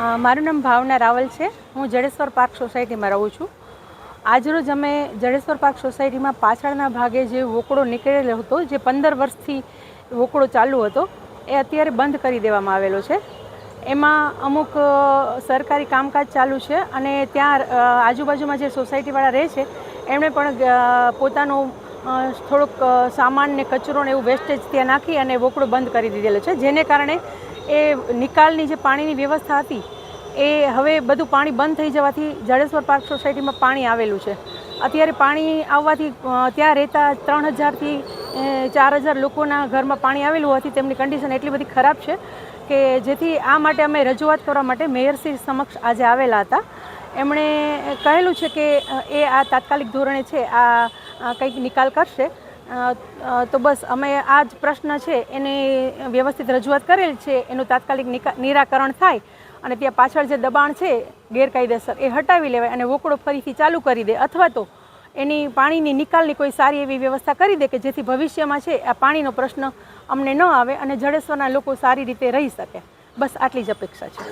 મારું નામ ભાવના રાવલ છે. હું જડેશ્વર પાર્ક સોસાયટીમાં રહું છું. આજરોજ અમે જડેશ્વર પાર્ક સોસાયટીમાં પાછળના ભાગે જે વોકળો નીકળેલો હતો, જે પંદર વર્ષથી વોકળો ચાલુ હતો, એ અત્યારે બંધ કરી દેવામાં આવેલો છે. એમાં અમુક સરકારી કામકાજ ચાલુ છે અને ત્યાં આજુબાજુમાં જે સોસાયટીવાળા રહે છે, એમણે પણ પોતાનો થોડુંક સામાન ને કચરો ને એવું વેસ્ટેજ ત્યાં નાખી અને વોકળો બંધ કરી દીધેલો છે. જેને કારણે એ નિકાલની જે પાણીની વ્યવસ્થા હતી, એ હવે બધું પાણી બંધ થઈ જવાથી જાડેશ્વર પાર્ક સોસાયટીમાં પાણી આવેલું છે. અત્યારે પાણી આવવાથી ત્યાં રહેતા ત્રણ હજારથી ચાર હજાર લોકોના ઘરમાં પાણી આવેલું હોવાથી તેમની કન્ડિશન એટલી બધી ખરાબ છે કે જેથી આ માટે અમે રજૂઆત કરવા માટે મેયરશ્રી સમક્ષ આજે આવેલા હતા. એમણે કહેલું છે કે એ આ તાત્કાલિક ધોરણે છે આ કંઈક નિકાલ કરશે. તો બસ અમે આ જ પ્રશ્ન છે, એની વ્યવસ્થિત રજૂઆત કરેલ છે, એનું તાત્કાલિક નિરાકરણ થાય અને ત્યાં પાછળ જે દબાણ છે, ગેરકાયદેસર, એ હટાવી લેવાય અને વોકડો ફરીથી ચાલુ કરી દે. અથવા તો એની પાણીની નિકાલની કોઈ સારી એવી વ્યવસ્થા કરી દે કે જેથી ભવિષ્યમાં છે, આ પાણીનો પ્રશ્ન અમને ન આવે અને જડેશ્વરના લોકો સારી રીતે રહી શકે. બસ આટલી જ અપેક્ષા છે.